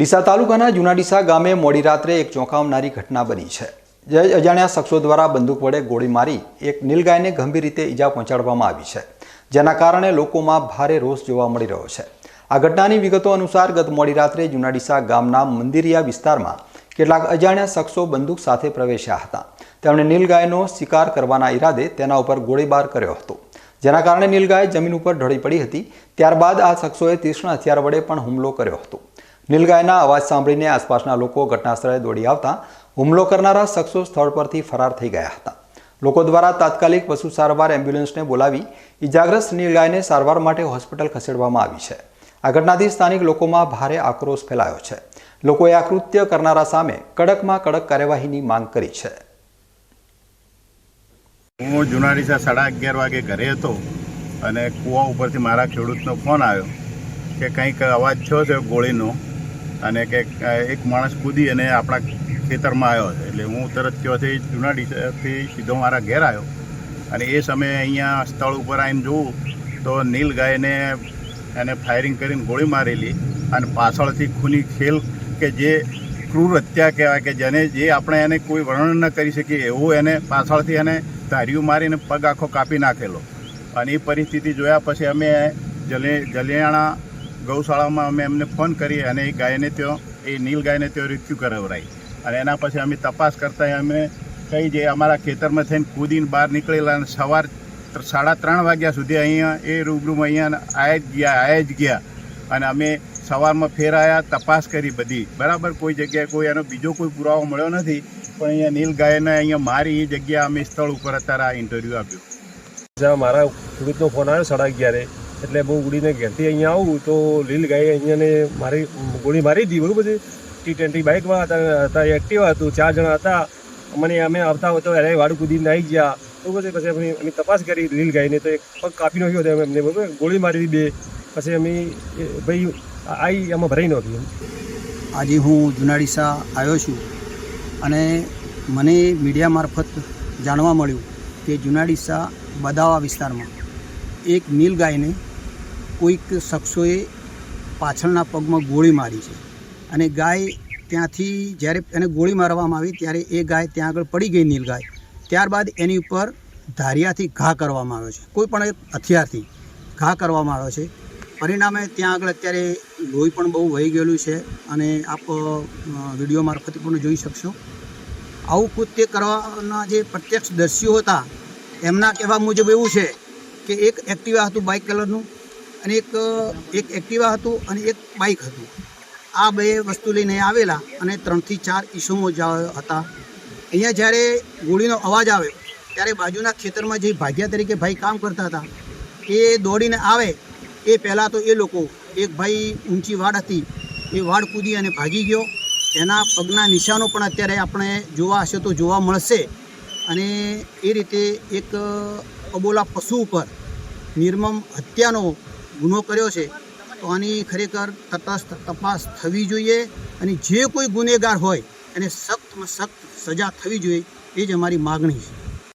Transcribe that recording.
ડીસા તાલુકાના જુનાડીસા ગામે મોડી રાત્રે એક ચોંકાવનારી ઘટના બની છે. જે અજાણ્યા શખ્સો દ્વારા બંદૂક વડે ગોળી મારી એક નીલગાયને ગંભીર રીતે ઈજા પહોંચાડવામાં આવી છે, જેના કારણે લોકોમાં ભારે રોષ જોવા મળી રહ્યો છે. આ ઘટનાની વિગતો અનુસાર ગત મોડી રાત્રે જુનાડીસા ગામના મંદિરિયા વિસ્તારમાં કેટલાક અજાણ્યા શખ્સો બંદૂક સાથે પ્રવેશ્યા હતા. તેમણે નીલગાયનો શિકાર કરવાના ઈરાદે તેના ઉપર ગોળીબાર કર્યો હતો. જેના કારણે નીલગાય જમીન ઉપર ઢળી પડી હતી. ત્યારબાદ આ શખ્સોએ તીક્ષ્ણ હથિયાર વડે પણ હુમલો કર્યો હતો. નીલગાયના અવાજ સાંભળીને આસપાસના લોકો ઘટનાસ્થળે દોડી આવતા હુમલો કરનારા શખ્સો સ્થળ પરથી ફરાર થઈ ગયા હતા. લોકો દ્વારા તાત્કાલિક પશુ સારવાર એમ્બ્યુલન્સને બોલાવી ઇજાગ્રસ્ત નીલગાયને સારવાર માટે હોસ્પિટલ ખસેડવામાં આવી છે. આ ઘટનાથી સ્થાનિક લોકોમાં ભારે આક્રોશ ફેલાયો છે. લોકોએ આ કૃત્ય કરનારા સામે કડકમાં કડક કાર્યવાહીની માંગ કરી છે. હું જુનાડીસા સાડા અગિયાર વાગે ઘરે હતો અને કૂવા ઉપરથી મારા ખેડૂતનો ફોન આવ્યો કે કંઈક અવાજ થયો છે ગોળીનો. અને કે એક માણસ કૂદી અને આપણા ખેતરમાં આવ્યો છે. એટલે હું તરત ત્યાંથી જુનાડીસાથી સીધો મારા ઘેર આવ્યો. અને એ સમયે અહીંયા સ્થળ ઉપર આવીને જોઉં તો નીલ ગાયને એને ફાયરિંગ કરીને ગોળી મારેલી અને પાછળથી ખૂની ખેલ કે જે ક્રૂર હત્યા કહેવાય કે જેને જે આપણે એને કોઈ વર્ણન ન કરી શકીએ એવું એને પાછળથી એને ધાર્યું મારીને પગ આખો કાપી નાખેલો. અને એ પરિસ્થિતિ જોયા પછી અમે જલે જલિયાણા ગૌશાળામાં અમે એમને ફોન કરી અને એ ગાયને ત્યાં, એ નીલ ગાયને ત્યાં રીત્યુ કરાવરાઈ અને એના પછી અમે તપાસ કરતા અમે કઈ જે અમારા ખેતરમાં થઈને કૂદીને બહાર નીકળેલા અને સવાર સાડા ત્રણ વાગ્યા સુધી અહીંયા એ રૂબરૂમાં અહીંયા આયા જ ગયા આયા જ ગયા. અને અમે સવારમાં ફેરાયા, તપાસ કરી બધી. બરાબર, કોઈ જગ્યાએ કોઈ એનો બીજો કોઈ પુરાવો મળ્યો નથી, પણ અહીંયા નીલ ગાયને અહીંયા મારી એ જગ્યા અમે સ્થળ ઉપર અત્યારે આ ઇન્ટરવ્યૂ આપ્યું. જ્યાં મારા ખેડૂતનો ફોન આવ્યો સાડા અગિયારે. એટલે બહુ ઉડીને ઘેરથી અહીંયા આવું તો લીલ ગાય અહીંયાને મારી, ગોળી મારી હતી બરાબર છે? ટી ટ્વેન્ટી બાઇકમાં હતા હતા એક્ટિવા હતું, ચાર જણા હતા. મને અમે આવતા હોય તો એને વાડું કૂદીને આવી ગયા. બરાબર છે? પછી અમે અમે તપાસ કરી લીલ ગાયને, તો એક પગ કાપી નાખ્યો હતો એમને, બરાબર? ગોળી મારી હતી પછી અમે ભાઈ આવી એમાં ભરાઈ નહોતી આજે હું જુનાડીસા આવ્યો છું અને મને મીડિયા મારફત જાણવા મળ્યું કે જુનાડીસા બદાવા વિસ્તારમાં એક નીલ ગાયને કોઈક શખ્સોએ પાછળના પગમાં ગોળી મારી છે. અને ગાય ત્યાંથી જ્યારે એને ગોળી મારવામાં આવી ત્યારે એ ગાય ત્યાં આગળ પડી ગઈ નીલ ગાય ત્યારબાદ એની ઉપર ધારિયાથી ઘા કરવામાં આવ્યો છે. કોઈ પણ એક હથિયારથી ઘા કરવામાં આવ્યો છે. પરિણામે ત્યાં આગળ અત્યારે લોહી પણ બહુ વહી ગયેલું છે અને આપ વીડિયો મારફતે પણ જોઈ શકશો. આવું કૃત્ય કરવાના જે પ્રત્યક્ષ દર્શીઓ હતા, એમના કહેવા મુજબ એવું છે કે એક એક્ટિવા હતું બાઇક કલરનું અને એક એક એક્ટિવા હતું અને એક બાઇક હતું. આ બે વસ્તુ લઈને આવેલા અને ત્રણથી ચાર ઈસમો હતા. અહીંયા જ્યારે ગોળીનો અવાજ આવ્યો, ત્યારે બાજુના ખેતરમાં જે ભાગ્યા તરીકે ભાઈ કામ કરતા હતા, એ દોડીને આવે, એ પહેલાં તો એ લોકો, એક ભાઈ ઊંચી વાડ હતી, એ વાડ કૂદી અને ભાગી ગયો. એના પગના નિશાનો પણ અત્યારે આપણે જોવા હશે તો જોવા મળશે. અને એ રીતે એક અબોલા પશુ ઉપર નિર્મમ હત્યાનો ગુનો કર્યો છે, તો આની ખરેખર તટસ્થ તપાસ થવી જોઈએ અને જે કોઈ ગુનેગાર હોય, એને સખ્તમાં સખ્ત સજા થવી જોઈએ, એ જ અમારી માગણી છે.